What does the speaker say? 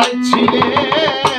কোথায় ছিলে